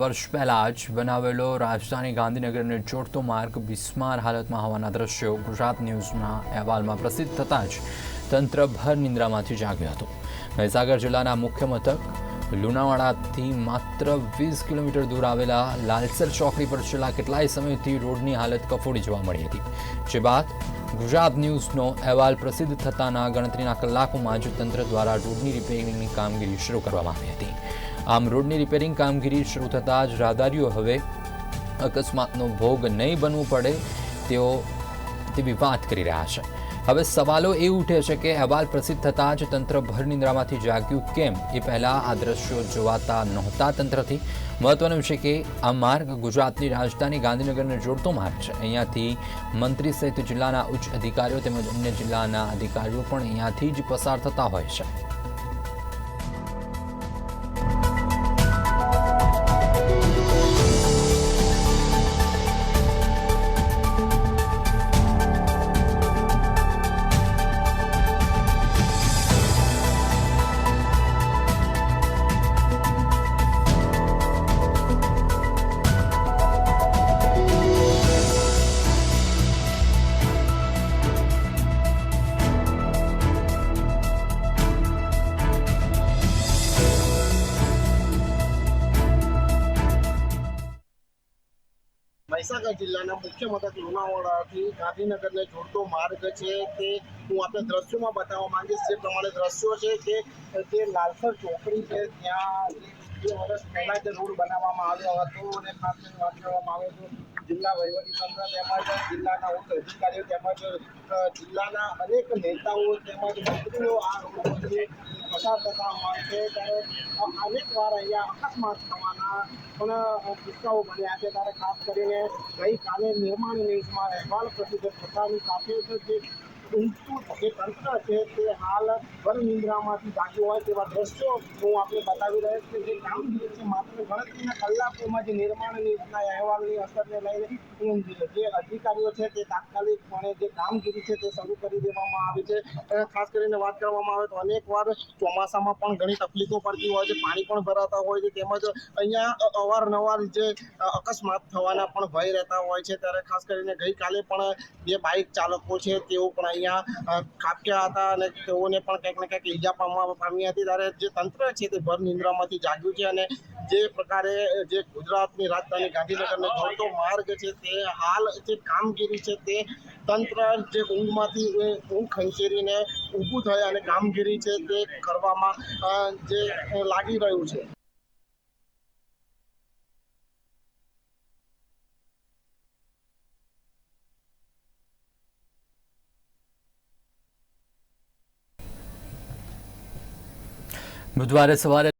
વર્ષ પહેલા જ બનાવેલો રાજધાની ગાંધીનગરને જોડતો માર્ગ બિસ્માર હાલતમાં હોવાના દ્રશ્યો ગુજરાત ન્યૂઝના અહેવાલમાં પ્રસિદ્ધ થતાં જ તંત્ર ભર નિંદ્રામાંથી જાગ્યું હતું. મહીસાગર જિલ્લાના મુખ્ય મથક લુણાવાડાથી માત્ર વીસ કિલોમીટર દૂર આવેલા લાલસર ચોકડી પર છેલ્લા કેટલાય સમયથી રોડની હાલત કફોડી જોવા મળી હતી. જે બાદ ગુજરાત ન્યૂઝનો અહેવાલ પ્રસિદ્ધ થતાના ગણતરીના કલાકોમાં જ તંત્ર દ્વારા રોડની રિપેરિંગની કામગીરી શરૂ કરવામાં આવી હતી. આમ રોડની રિપેરિંગ કામગીરી શરૂ થતાં જ રાહદારીઓ હવે અકસ્માતનો ભોગ નહીં બનવું પડે તેઓ તેવી વાત કરી રહ્યા છે. હવે સવાલો એ ઉઠે છે કે અહેવાલ પ્રસિદ્ધ થતાં જ તંત્ર ભર નિંદ્રામાંથી જાગ્યું કેમ? એ પહેલાં આ દ્રશ્યો જોવાતા નહોતા તંત્રથી. મહત્વનું છે કે આ માર્ગ ગુજરાતની રાજધાની ગાંધીનગરને જોડતો માર્ગ છે. અહીંયાથી મંત્રી સહિત જિલ્લાના ઉચ્ચ અધિકારીઓ તેમજ અન્ય જિલ્લાના અધિકારીઓ પણ અહીંયાથી જ પસાર થતા હોય છે. મહીસાગર જિલ્લાના મુખ્ય મથક લુણાવાડાથી ગાંધીનગરને જોડતો માર્ગ છે તે હું આપણે દ્રશ્યોમાં બતાવવા માંગીશ, જે પ્રમાણે દ્રશ્યો છે કે જે લાલસર ચોકડી છે, ત્યાં બે વર્ષ પહેલા જે રોડ બનાવવામાં આવ્યો હતો અને ખાસ કરીને વાત કરવામાં આવે તો જિલ્લા વહીવટીતંત્ર તેમજ જિલ્લાના ઉચ્ચ અધિકારીઓ તેમજ જિલ્લાના અનેક નેતાઓ તેમજ મંત્રીઓ આ રોડ પસાર થતા હોય છે. ત્યારે અનેક વાર અહીંયા અકસ્માત થવાના પણ કિસ્સાઓ બન્યા છે. ત્યારે ખાસ કરીને ગઈકાલે નિર્માણ ન્યૂઝમાં અહેવાલ પ્રસિદ્ધ થતાની સાથે જ જે ઊંચું જે તંત્ર છે તે હાલ વન નિંદ્રામાંથી જાગ્યું હોય તેવા દ્રશ્યો હું આપને બતાવી રહ્યો છું જે કામગીરી છે માત્ર ગણતરીના કલાકોમાં જે નિર્માણ ન્યૂઝના અહેવાલની અસરને લઈને જે અધિકારીઓ છે તે તાત્કાલિકપણે જે કામગીરી છે તે શરૂ કરી દેવામાં આવી છે. ખાસ કરીને વાત કરવામાં આવે તો અનેક વાર ચોમાસામાં પણ ઘણી તકલીફો પડતી હોય છે, પાણી પણ ભરાતા હોય છે, તેમજ અહીંયા અવારનવાર જે અકસ્માત થવાના પણ ભય રહેતા હોય છે. ત્યારે ખાસ કરીને ગઈકાલે પણ બે બાઇક ચાલકો છે તેઓ પણ અહીંયા ખાબક્યા હતા અને તેઓને પણ કંઈક ને કંઈક ઈજા પામવા પામી હતી. ત્યારે જે તંત્ર છે તે ભર નિંદ્રામાંથી જાગ્યું છે અને જે પ્રકારે, જે ગુજરાતની રાજધાની ગાંધીનગરનો જોડતો માર્ગ છે તે હાલ જે કામગીરી છે તે તંત્ર જે ઊંઘમાંથી ઊંઘ ખંચેરીને ઊભું થાય અને કામગીરી છે તે કરવામાં જે લાગી રહ્યું છે. બુધવારે સવારે